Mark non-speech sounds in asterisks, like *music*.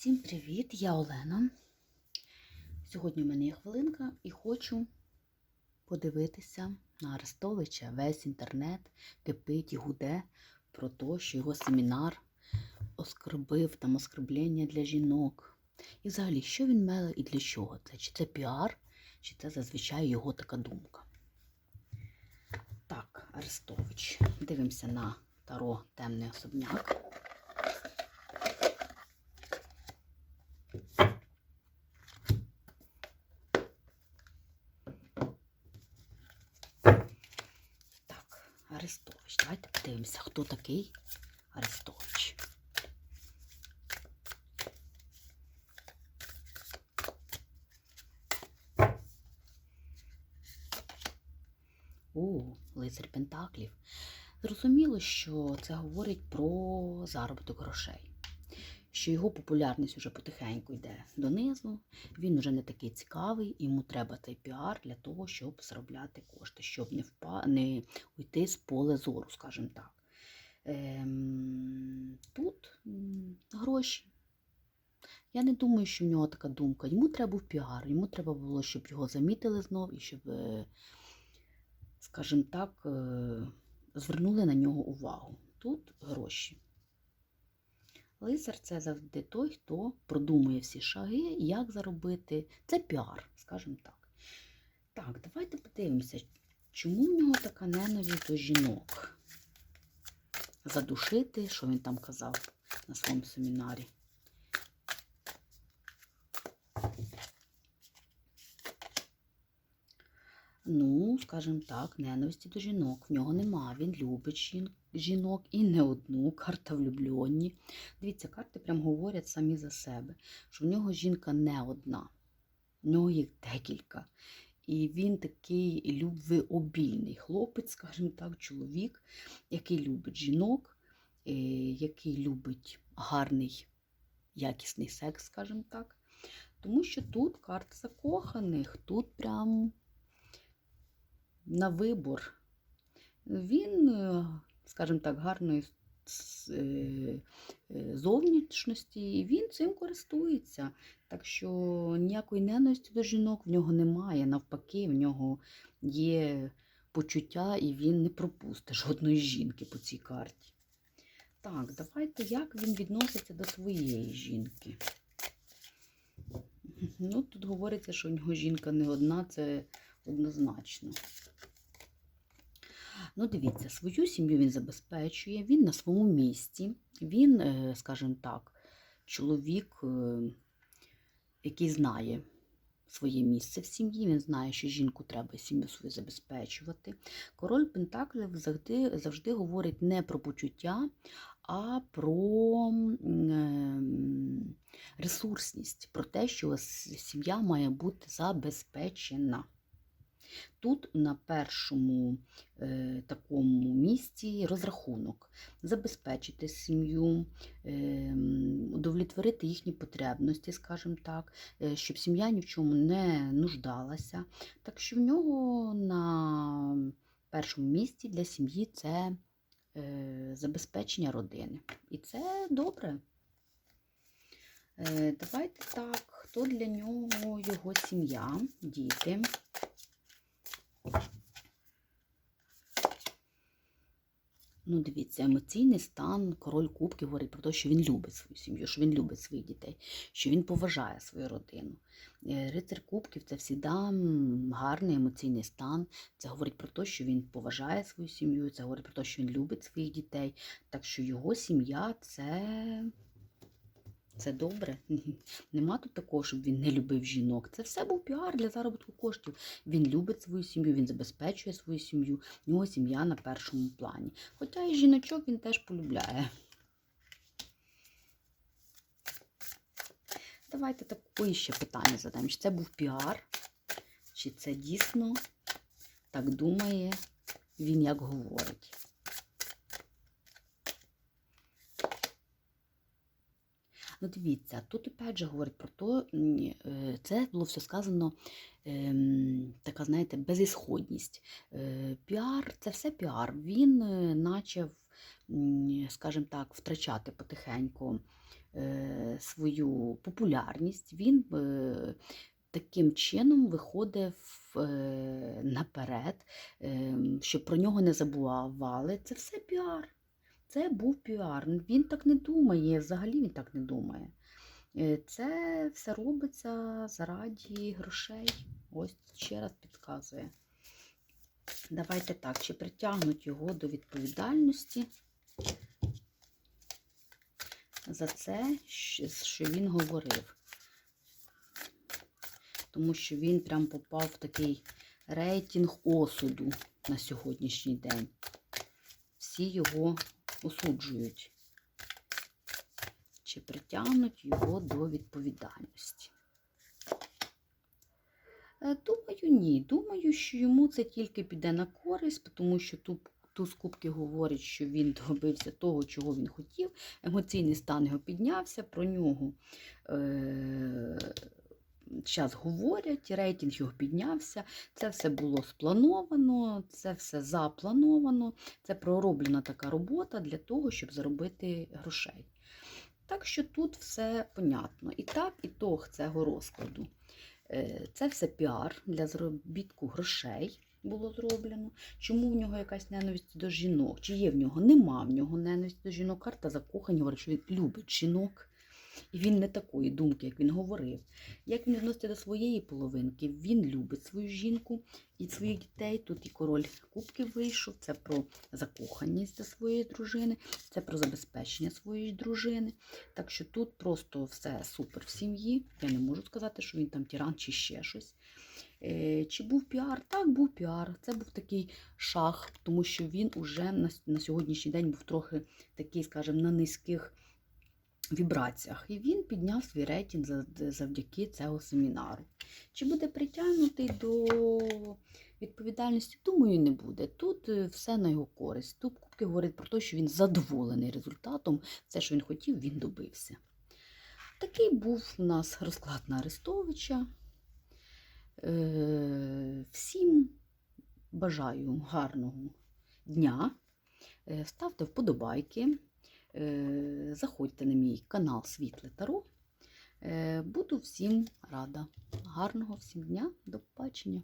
Всім привіт! Я Олена. Сьогодні в мене є хвилинка і хочу подивитися на Арестовича. Весь інтернет кипить і гуде про те, що його семінар оскорбив там оскорблення для жінок. І взагалі, що він меле і для чого це? Чи це піар, чи це зазвичай його така думка? Так, Арестович. Дивимося на Таро Темний особняк. Так, Арестович. Давайте подивимося, хто такий Арестович. О, лицар Пентаклів. Зрозуміло, що це говорить про заробіток грошей. Що його популярність вже потихеньку йде донизу, він вже не такий цікавий, йому треба цей піар для того, щоб заробляти кошти, щоб не впа... не уйти з поля зору, скажімо так. Ем... Тут гроші. Я не думаю, що в нього така думка. Йому треба був піар, йому треба було, щоб його замітили знов і щоб, е, скажімо так, е, звернули на нього увагу. Тут гроші. Лицар це завжди той, хто продумує всі шаги, як заробити. Це піар, скажімо так. Так, давайте подивимося, чому в нього така ненавість до жінок. Задушити, що він там казав на своєму семінарі. Ну, скажімо так, ненависті до жінок. В нього нема. Він любить жін- жінок і не одну, карта влюблені. Дивіться, карти прям говорять самі за себе, що в нього жінка не одна, в нього їх декілька. І він такий любвеобільний хлопець, скажімо так, чоловік, який любить жінок, е, який любить гарний, якісний секс, скажімо так. Тому що тут карта закоханих, тут прям на вибор. Він, е, скажімо так, гарної е, е, зовнішності, і він цим користується. Так що ніякої ненависті до жінок в нього немає. Навпаки, в нього є почуття, і він не пропустить жодної жінки по цій карті. Так, давайте як він відноситься до своєї жінки. Ну, тут говориться, що у нього жінка не одна, це однозначно. Ну, дивіться, свою сім'ю він забезпечує, він на своєму місці, він, е, скажімо так, чоловік, е, який знає своє місце в сім'ї, він знає, що жінку треба сім'ю свою забезпечувати. Король Пентаклів завжди, завжди говорить не про почуття, а про ем, ресурсність, про те, що сім'я має бути забезпечена. Тут на першому е, такому місці розрахунок забезпечити сім'ю, е, удовлетворити їхні потребності, скажімо так, е, щоб сім'я ні в чому не нуждалася. Так що в нього на першому місці для сім'ї це е, забезпечення родини. І це добре. Е, Давайте так, хто для нього його сім'я, діти. Ну, дивіться, емоційний стан, король кубків говорить про те, що він любить свою сім'ю, що він любить своїх дітей, що він поважає свою родину. Е, Рицар кубків це завжди гарний емоційний стан. Це говорить про те, що він поважає свою сім'ю, це говорить про те, що він любить своїх дітей. Так що його сім'я це. Це добре. Нема тут такого, щоб він не любив жінок. Це все був піар для заробітку коштів. Він любить свою сім'ю, він забезпечує свою сім'ю, в нього сім'я на першому плані. Хоча і жіночок він теж полюбляє. Давайте таке ще питання задаємо. Чи це був піар, чи це дійсно так думає він, як говорить. Ну, дивіться, тут опять же говорить про те, е, це було все сказано, ем, така, знаєте, безісходність. Е, Піар це все піар. Він е, начав скажімо так, втрачати потихеньку свою популярність, він таким чином виходить в, е, наперед, е, щоб про нього не забували. Це все піар. Це був піар. Він так не думає, взагалі він так не думає. Е, Це все робиться заради грошей. Ось ще раз підказує. Давайте так, чи притягнуть його до відповідальності за це, що він говорив. Тому що він прям попав в такий рейтинг осуду на сьогоднішній день. Всі його осуджують. Чи притягнуть його до відповідальності? Е, Думаю, ні. Думаю, що йому це тільки піде на користь, тому що тут туз кубки говорить, що він *laughs* добився того, чого він хотів. Емоційний стан його піднявся, про нього зараз говорять, рейтинг його піднявся. Це все було сплановано, це все заплановано. Це пророблена така робота для того, щоб заробити грошей. Так що тут все понятно. І так, ітог цього розкладу. Е, Це все піар для заробітку грошей було зроблено. Чому в нього якась ненависть до жінок? Чи є в нього? Нема в нього ненависті до жінок. Карта закохання говорить, що він любить жінок. І він не такої думки, як він говорив. Як він відноситься до своєї половинки, він любить свою жінку і своїх дітей. Тут і король кубків вийшов. Це про закоханість до своєї дружини, це про забезпечення своєї дружини. Так що тут просто все супер в сім'ї. Я не можу сказати, що він там тиран чи ще щось. Е, Чи був піар? Так, був піар. Це був такий шах, тому що він уже на сьогоднішній день був трохи такий, скажімо, на низьких вібраціях. І він підняв свій рейтинг завдяки цього семінару. Чи буде притягнутий до відповідальності? Думаю, не буде. Тут е, все на його користь. Тут кубки говорить про те, що він задоволений результатом. Все, що він хотів, він добився. Такий був у нас розклад на Арестовича. Е, Всім бажаю гарного дня. Е, Ставте вподобайки. Е, Заходьте на мій канал Світле Таро. Е, Буду всім рада. Гарного всім дня. До побачення.